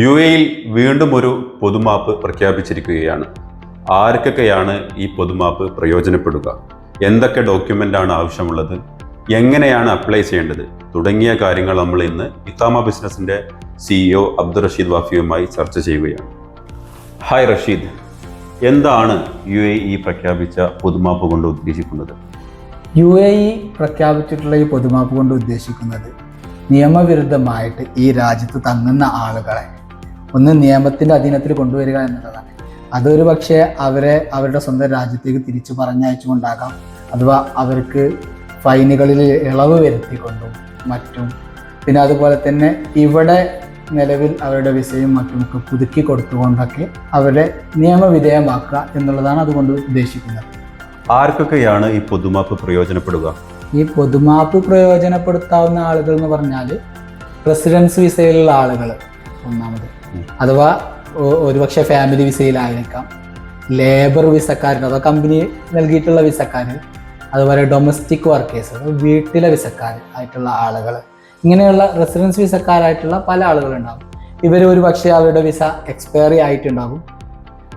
U എയിൽ വീണ്ടും ഒരു പൊതുമാപ്പ് പ്രഖ്യാപിച്ചിരിക്കുകയാണ്. ആർക്കൊക്കെയാണ് ഈ പൊതുമാപ്പ് പ്രയോജനപ്പെടുക? എന്തൊക്കെ ഡോക്യുമെന്റാണ് ആവശ്യമുള്ളത്? എങ്ങനെയാണ് അപ്ലൈ ചെയ്യേണ്ടത്? തുടങ്ങിയ കാര്യങ്ങൾ നമ്മൾ ഇന്ന് ഇത്താമ ബിസിനസിന്റെ സിഇഒ അബ്ദുൾ റഷീദ് വാഫിയുമായി ചർച്ച ചെയ്യുകയാണ്. ഹായ് റഷീദ്. എന്താണ് യു എ ഇ പ്രഖ്യാപിച്ച പൊതുമാപ്പ് കൊണ്ട് ഉദ്ദേശിക്കുന്നത്? യു എ ഇ പ്രഖ്യാപിച്ചിട്ടുള്ള ഈ പൊതുമാപ്പ് കൊണ്ട് ഉദ്ദേശിക്കുന്നത് നിയമവിരുദ്ധമായിട്ട് ഈ രാജ്യത്ത് തങ്ങുന്ന ആളുകളെ ഒന്ന് നിയമത്തിന്റെ അധീനത്തിൽ കൊണ്ടുവരിക എന്നുള്ളതാണ്. അതൊരു പക്ഷേ അവരെ അവരുടെ സ്വന്തം രാജ്യത്തേക്ക് തിരിച്ചു പറഞ്ഞയച്ചുകൊണ്ടാകാം. അഥവാ അവർക്ക് ഫൈനുകളിൽ ഇളവ് വരുത്തിക്കൊണ്ടും മറ്റും. പിന്നെ അതുപോലെ തന്നെ ഇവിടെ നിലവിൽ അവരുടെ വിസയും മറ്റുമൊക്കെ പുതുക്കി കൊടുത്തുകൊണ്ടൊക്കെ അവരെ നിയമവിധേയമാക്കുക എന്നുള്ളതാണ് അതുകൊണ്ട് ഉദ്ദേശിക്കുന്നത്. ആർക്കൊക്കെയാണ് ഈ പൊതുമാപ്പ് പ്രയോജനപ്പെടുക? ഈ പൊതുമാപ്പ് പ്രയോജനപ്പെടുത്താവുന്ന ആളുകൾ എന്ന് പറഞ്ഞാൽ റെസിഡൻസ് വിസയിലുള്ള ആളുകൾ ഒന്നാമത്. അഥവാ ഒരുപക്ഷെ ഫാമിലി വിസയിലായിരിക്കാം ലേബർ വിസക്കാരൻ അഥവാ കമ്പനി നൽകിയിട്ടുള്ള വിസക്കാരൻ അതുപോലെ ഡൊമസ്റ്റിക് വർക്കേഴ്സ് വീട്ടിലെ വിസക്കാർ ആയിട്ടുള്ള ആളുകൾ. ഇങ്ങനെയുള്ള റെസിഡൻസ് വിസക്കാരായിട്ടുള്ള പല ആളുകളുണ്ടാകും ഇവർ ഒരു പക്ഷേ അവരുടെ വിസ എക്സ്പയറി ആയിട്ടുണ്ടാകും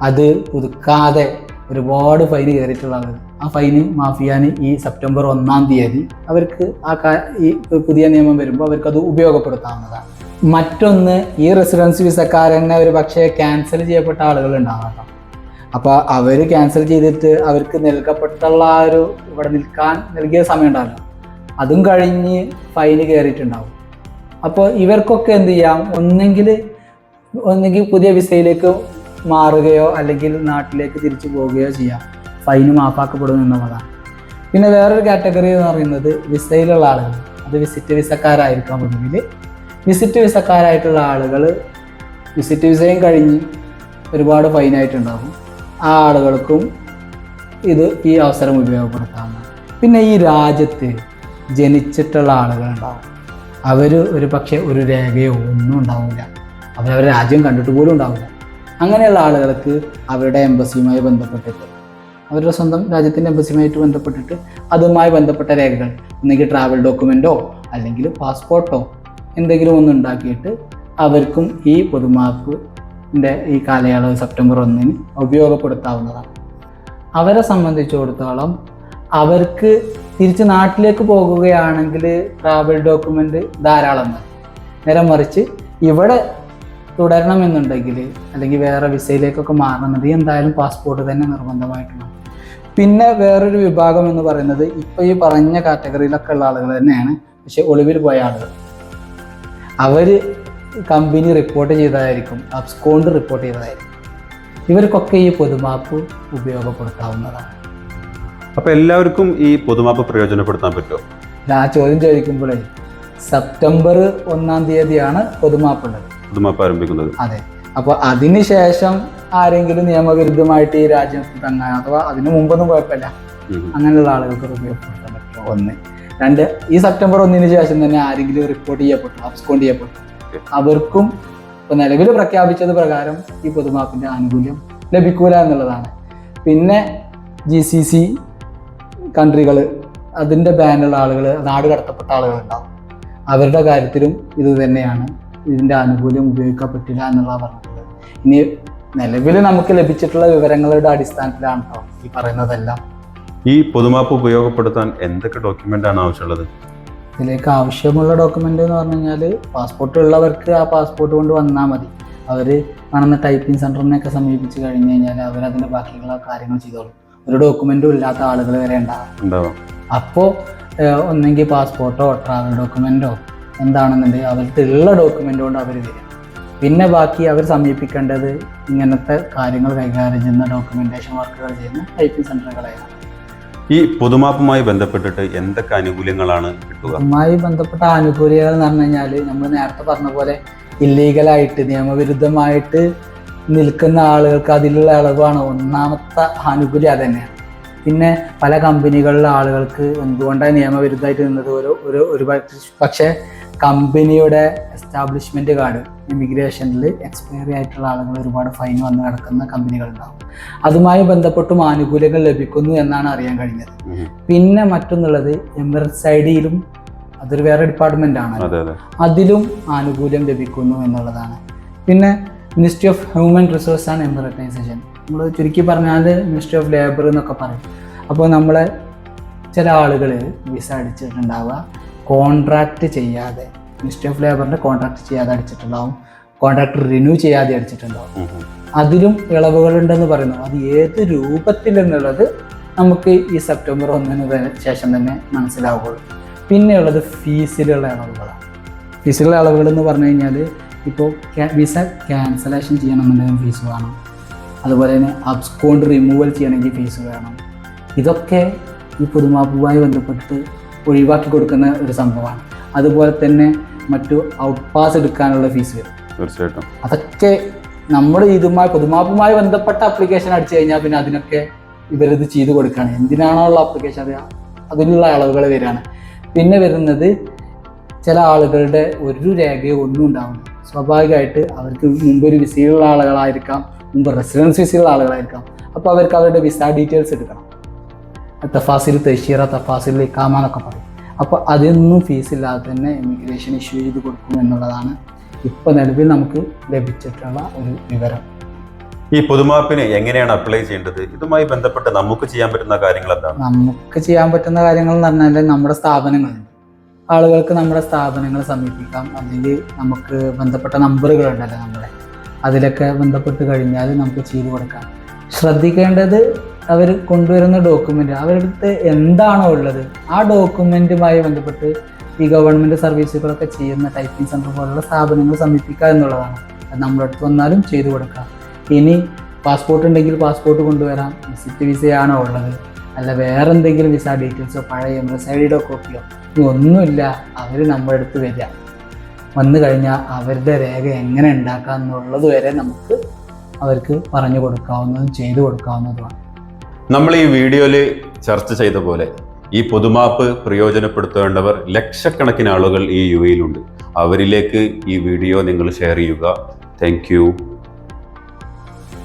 അത് പുതുക്കാതെ ഒരുപാട് ഫൈൻ കയറിയിട്ടുള്ള ആളുകൾ. ആ ഫൈന് മാഫിയാൻ ഈ സെപ്റ്റംബർ ഒന്നാം തീയതി അവർക്ക് ആ ഈ പുതിയ നിയമം വരുമ്പോൾ അവർക്കത് അത് ഉപയോഗപ്പെടുത്താവുന്നതാണ്. മറ്റൊന്ന് ഈ റെസിഡൻസ് വിസക്കാരനെ ഒരു പക്ഷേ ക്യാൻസൽ ചെയ്യപ്പെട്ട ആളുകൾ ഉണ്ടാകാം അപ്പോൾ അവർ ക്യാൻസൽ ചെയ്തിട്ട് അവർക്ക് നൽകപ്പെട്ടുള്ള ആ ഒരു ഇവിടെ നിൽക്കാൻ നൽകിയ സമയം ഉണ്ടാവില്ല. അതും കഴിഞ്ഞ് ഫൈന് കയറിയിട്ടുണ്ടാവും അപ്പോൾ ഇവർക്കൊക്കെ എന്ത് ചെയ്യാം? ഒന്നെങ്കിൽ ഒന്നെങ്കിൽ പുതിയ വിസയിലേക്ക് മാറുകയോ അല്ലെങ്കിൽ നാട്ടിലേക്ക് തിരിച്ചു പോവുകയോ ചെയ്യാം. ഫൈന് മാപ്പാക്കപ്പെടും എന്നുള്ളതാണ്. പിന്നെ വേറൊരു കാറ്റഗറി എന്ന് പറയുന്നത് വിസയിലുള്ള ആളുകൾ. അത് വിസിറ്റ് വിസക്കാരായിരിക്കാം പൊതുവിൽ വിസിറ്റ് വിസക്കാരായിട്ടുള്ള ആളുകൾ വിസിറ്റ് വിസയും കഴിഞ്ഞ് ഒരുപാട് ഫൈനായിട്ടുണ്ടാകും ആ ആളുകൾക്കും ഇത് ഈ അവസരം ഉപയോഗപ്പെടുത്താവുന്നതാണ്. പിന്നെ ഈ രാജ്യത്ത് ജനിച്ചിട്ടുള്ള ആളുകളുണ്ടാവും. അവർ ഒരു പക്ഷേ ഒരു രേഖയോ ഒന്നും ഉണ്ടാവില്ല. അവരവരുടെ രാജ്യം കണ്ടിട്ട് പോലും ഉണ്ടാവില്ല. അങ്ങനെയുള്ള ആളുകൾക്ക് അവരുടെ എംബസിയുമായി ബന്ധപ്പെട്ടിട്ട് അവരുടെ സ്വന്തം രാജ്യത്തിന്റെ എംബസിയുമായിട്ട് ബന്ധപ്പെട്ടിട്ട് അതുമായി ബന്ധപ്പെട്ട രേഖകൾ ഒന്നെങ്കിൽ ട്രാവൽ ഡോക്യുമെന്റോ അല്ലെങ്കിൽ പാസ്പോർട്ടോ എന്തെങ്കിലും ഒന്ന് ഉണ്ടാക്കിയിട്ട് അവർക്കും ഈ പൊതുമാപ്പിന്റെ ഈ കാലയളവ് സെപ്റ്റംബർ ഒന്നിന് ഉപയോഗപ്പെടുത്താവുന്നതാണ്. അവരെ സംബന്ധിച്ചിടത്തോളം അവർക്ക് തിരിച്ച് നാട്ടിലേക്ക് പോകുകയാണെങ്കിൽ ട്രാവൽ ഡോക്യുമെന്റ് ധാരാളം മതി നേരെ മറിച്ച് ഇവിടെ തുടരണമെന്നുണ്ടെങ്കിൽ അല്ലെങ്കിൽ വേറെ വിസയിലേക്കൊക്കെ മാറണമെന്നുണ്ടെങ്കിൽ എന്തായാലും പാസ്പോർട്ട് തന്നെ നിർബന്ധമായിട്ടുണ്ട് പിന്നെ വേറൊരു വിഭാഗം എന്ന് പറയുന്നത് ഇപ്പോൾ ഈ പറഞ്ഞ കാറ്റഗറിയിലൊക്കെ ഉള്ള ആളുകൾ തന്നെയാണ്. പക്ഷേ ഒളിവിൽ പോയ ആളുകൾ. അവർ കമ്പനി റിപ്പോർട്ട് ചെയ്തതായിരിക്കും അബ്സ്കോണ്ട് റിപ്പോർട്ട് ചെയ്തതായിരിക്കും. ഇവർക്കൊക്കെ ഈ പൊതുമാപ്പ് ഉപയോഗപ്പെടുത്താവുന്നതാണ്. അപ്പോൾ എല്ലാവർക്കും ഈ പൊതുമാപ്പ് പ്രയോജനപ്പെടുത്താൻ പറ്റുമോ? ഞാൻ ചോദ്യം ചോദിക്കുമ്പോഴേ സെപ്റ്റംബർ ഒന്നാം തീയതിയാണ് പൊതുമാപ്പുള്ളത്. പൊതുമാപ്പ് ആരംഭിക്കുന്നത്. അതെ. അപ്പോൾ അതിനുശേഷം ആരെങ്കിലും നിയമവിരുദ്ധമായിട്ട് ഈ രാജ്യത്ത് തങ്ങാൻ അഥവാ അതിനു മുമ്പൊന്നും കുഴപ്പമില്ല. അങ്ങനെയുള്ള ആളുകൾക്ക് ഉപയോഗപ്പെടുത്താൻ പറ്റുമോ ഒന്ന്. രണ്ട് ഈ സെപ്റ്റംബർ ഒന്നിന് ശേഷം തന്നെ ആരെങ്കിലും റിപ്പോർട്ട് ചെയ്യപ്പെട്ടു അബ്സ്കോണ്ട് ചെയ്യപ്പെട്ടു. അവർക്കും ഇപ്പൊ നിലവിൽ പ്രഖ്യാപിച്ചത് പ്രകാരം ഈ പൊതുമാപ്പിന്റെ ആനുകൂല്യം ലഭിക്കൂല എന്നുള്ളതാണ്. പിന്നെ ജി സി സി കൺട്രികൾ അതിന്റെ ബാനുള്ള ആളുകൾ നാട് കടത്തപ്പെട്ട ആളുകൾ ഉണ്ടാവും. അവരുടെ കാര്യത്തിലും ഇത് തന്നെയാണ്. ഇതിന്റെ ആനുകൂല്യം ഉപയോഗിക്കപ്പെട്ടില്ല എന്നുള്ള പറഞ്ഞിട്ടുള്ളത്. ഇനി നിലവിൽ നമുക്ക് ലഭിച്ചിട്ടുള്ള വിവരങ്ങളുടെ അടിസ്ഥാനത്തിലാണ് കേട്ടോ ഈ പറയുന്നതെല്ലാം. ഈ പൊതുമാപ്പ് ഉപയോഗപ്പെടുത്താൻ എന്തൊക്കെ ഡോക്യുമെന്റ് ആണ് ആവശ്യമുള്ളത്? ഇതിലേക്ക് ആവശ്യമുള്ള ഡോക്യുമെന്റ് എന്ന് പറഞ്ഞു കഴിഞ്ഞാൽ പാസ്പോർട്ട് ഉള്ളവർക്ക് ആ പാസ്പോർട്ട് കൊണ്ട് വന്നാൽ മതി. അവർ കാണുന്ന ടൈപ്പിംഗ് സെന്ററിനെയൊക്കെ സമീപിച്ച് കഴിഞ്ഞ് കഴിഞ്ഞാൽ അവർ അവരതിന്റെ ബാക്കിയുള്ള കാര്യങ്ങൾ ചെയ്തോളും. ഒരു ഡോക്യുമെന്റും ഇല്ലാത്ത ആളുകൾ വരെ ഉണ്ടാവും. അപ്പോ അപ്പോൾ ഒന്നെങ്കിൽ പാസ്പോർട്ടോ ട്രാവൽ ഡോക്യുമെന്റോ എന്താണെന്നുണ്ടെങ്കിൽ അവർക്ക് ഉള്ള ഡോക്യുമെന്റ് കൊണ്ട് അവർ വരും പിന്നെ ബാക്കി അവർ സമീപിക്കേണ്ടത് ഇങ്ങനത്തെ കാര്യങ്ങൾ കൈകാര്യം ചെയ്യുന്ന ഡോക്യുമെന്റേഷൻ വർക്കുകൾ ചെയ്യുന്ന ടൈപ്പിംഗ് സെന്ററുകളെയാണ് ഈ പൊതുമാപ്പുമായി ബന്ധപ്പെട്ടിട്ട് എന്തൊക്കെ ആനുകൂല്യങ്ങളാണ് കിട്ടുക? അതുമായി ബന്ധപ്പെട്ട ആനുകൂല്യങ്ങൾ എന്ന് പറഞ്ഞു കഴിഞ്ഞാൽ നമ്മൾ നേരത്തെ പറഞ്ഞ പോലെ ഇല്ലീഗലായിട്ട് നിയമവിരുദ്ധമായിട്ട് നിൽക്കുന്ന ആളുകൾക്ക് അതിലുള്ള ഇളവാണ് ഒന്നാമത്തെ ആനുകൂല്യം അത് തന്നെയാണ്. പിന്നെ പല കമ്പനികളിലെ ആളുകൾക്ക് എന്തുകൊണ്ടാണ് നിയമവിരുദ്ധമായിട്ട് നിന്നത്? ഒരു ഒരു ഒരു പക്ഷേ കമ്പനിയുടെ എസ്റ്റാബ്ലിഷ്മെന്റ് കാർഡ് ഇമിഗ്രേഷനിൽ എക്സ്പയറി ആയിട്ടുള്ള ആളുകൾ ഒരുപാട് ഫൈൻ വന്ന് കിടക്കുന്ന കമ്പനികളുണ്ടാവും. അതുമായി ബന്ധപ്പെട്ടും ആനുകൂല്യങ്ങൾ ലഭിക്കുന്നു എന്നാണ് അറിയാൻ കഴിഞ്ഞത്. പിന്നെ മറ്റൊന്നുള്ളത് എമിറേറ്റ്സ് ഐ ഡിയിലും അതൊരു വേറെ ഡിപ്പാർട്ട്മെന്റ് ആണ്. അതെ അതെ. അതിലും ആനുകൂല്യം ലഭിക്കുന്നു എന്നുള്ളതാണ്. പിന്നെ ministry of human resource and Emiratisation നമ്മൾ ചുരുക്കി പറഞ്ഞാൽ മിനിസ്ട്രി ഓഫ് ലേബർ എന്നൊക്കെ പറയും. അപ്പോൾ നമ്മളെ ചില ആളുകൾ വിസ അടിച്ചിട്ടുണ്ടാവുക. കോൺട്രാക്റ്റ് ചെയ്യാതെ മിനിസ്ട്രി ഓഫ് ലേബറിന്റെ കോൺട്രാക്ട് ചെയ്യാതെ അടിച്ചിട്ടുണ്ടാവും. കോൺട്രാക്ട് റിന്യൂ ചെയ്യാതെ അടിച്ചിട്ടുണ്ടാവും. അതിലും ഇളവുകളുണ്ടെന്ന് പറയുന്നു. അത് ഏത് രൂപത്തിലെന്നുള്ളത് നമുക്ക് ഈ സെപ്റ്റംബർ ഒന്നിന് ശേഷം തന്നെ മനസ്സിലാവുകയുള്ളൂ പിന്നെയുള്ളത് ഫീസിലുള്ള ഇളവുകളാണ്. ഫീസിലുള്ള ഇളവുകൾ എന്ന് പറഞ്ഞു കഴിഞ്ഞാൽ ഇപ്പോൾ വിസ ക്യാൻസലേഷൻ ചെയ്യണമെന്നുണ്ടെങ്കിൽ ഫീസ് വേണം. അതുപോലെ തന്നെ അബ്സ്കോണ്ട് റിമൂവൽ ചെയ്യണമെങ്കിൽ ഫീസ് വേണം. ഇതൊക്കെ ഈ പുതുമാപ്പുമായി ബന്ധപ്പെട്ട് ഒഴിവാക്കി കൊടുക്കുന്ന ഒരു സംഭവമാണ്. അതുപോലെ തന്നെ മറ്റു ഔട്ട് പാസ് എടുക്കാനുള്ള ഫീസ് വരും. തീർച്ചയായിട്ടും. അതൊക്കെ നമ്മുടെ ഇതുമായി പൊതുമാപ്പുമായി ബന്ധപ്പെട്ട ആപ്ലിക്കേഷൻ അടിച്ചു കഴിഞ്ഞാൽ പിന്നെ അതിനൊക്കെ ഇവരിത് ചെയ്തു കൊടുക്കുകയാണ് എന്തിനാണോ ഉള്ള ആപ്ലിക്കേഷൻ അറിയാം അതിനുള്ള അളവുകൾ വരികയാണ്. പിന്നെ വരുന്നത് ചില ആളുകളുടെ ഒരു രേഖയോ ഒന്നും ഉണ്ടാവില്ല. സ്വാഭാവികമായിട്ട് അവർക്ക് മുമ്പ് ഒരു വിസയുള്ള ആളുകളായിരിക്കാം മുമ്പ് റെസിഡൻസ് വിസയുള്ള ആളുകളായിരിക്കാം. അപ്പോൾ അവർക്ക് അവരുടെ വിസ ഡീറ്റെയിൽസ് എടുക്കണം. തഫാസിൽ തഷീറ തഫാസിൽ ഇക്കാമ എന്നൊക്കെ പറയും. അപ്പോൾ അതിനൊന്നും ഫീസില്ലാതെ തന്നെ ഇമിഗ്രേഷൻ ഇഷ്യൂ ചെയ്ത് കൊടുക്കും എന്നുള്ളതാണ് ഇപ്പോൾ നിലവിൽ നമുക്ക് ലഭിച്ചിട്ടുള്ള ഒരു വിവരം. ഈ പൊതുമാപ്പിന് എങ്ങനെയാണ് അപ്ലൈ ചെയ്യേണ്ടത്? ഇതുമായി ബന്ധപ്പെട്ട് നമുക്ക് ചെയ്യാൻ പറ്റുന്ന കാര്യങ്ങൾ എന്താണ്? നമുക്ക് ചെയ്യാൻ പറ്റുന്ന കാര്യങ്ങൾ എന്ന് പറഞ്ഞാൽ നമ്മുടെ സ്ഥാപനങ്ങളുണ്ട് ആളുകൾക്ക് നമ്മുടെ സ്ഥാപനങ്ങൾ സമീപിക്കാം. അല്ലെങ്കിൽ നമുക്ക് ബന്ധപ്പെട്ട നമ്പറുകളുണ്ടല്ലോ നമ്മുടെ. അതിലൊക്കെ ബന്ധപ്പെട്ട് കഴിഞ്ഞാൽ നമുക്ക് ചെയ്തു കൊടുക്കാം. ശ്രദ്ധിക്കേണ്ടത് അവർ കൊണ്ടുവരുന്ന ഡോക്യുമെന്റ് അവരുടെ അടുത്ത് എന്താണോ ഉള്ളത് ആ ഡോക്യുമെന്റുമായി ബന്ധപ്പെട്ട് ഈ ഗവൺമെന്റ് സർവീസുകളൊക്കെ ചെയ്യുന്ന ടൈപ്പിംഗ് സെന്റർ പോലുള്ള സ്ഥാപനങ്ങൾ സമീപിക്കുക എന്നുള്ളതാണ്. അത് നമ്മുടെ അടുത്ത് വന്നാലും ചെയ്തു കൊടുക്കാം. ഇനി പാസ്പോർട്ട് ഉണ്ടെങ്കിൽ പാസ്പോർട്ട് കൊണ്ടുവരാം. വിസിറ്റ് വിസയാണോ ഉള്ളത്. അല്ല വേറെ എന്തെങ്കിലും വിസ ഡീറ്റെയിൽസോ പഴയ എംപ്രസ് ഐ ഡിയുടെ കോപ്പിയോ ഒന്നുമില്ല. അവർ നമ്മുടെ അടുത്ത് വരിക. വന്നു കഴിഞ്ഞാൽ അവരുടെ രേഖ എങ്ങനെ ഉണ്ടാക്കാം എന്നുള്ളത് വരെ നമുക്ക് അവർക്ക് പറഞ്ഞു കൊടുക്കാവുന്നതും ചെയ്തു കൊടുക്കാവുന്നതുമാണ്. നമ്മൾ ഈ വീഡിയോയിൽ ചർച്ച ചെയ്ത പോലെ ഈ പൊതുമാപ്പ് പ്രയോജനപ്പെടുത്തേണ്ടവർ ലക്ഷക്കണക്കിന് ആളുകൾ ഈ യു എയിലുണ്ട് അവരിലേക്ക് ഈ വീഡിയോ നിങ്ങൾ ഷെയർ ചെയ്യുക. താങ്ക്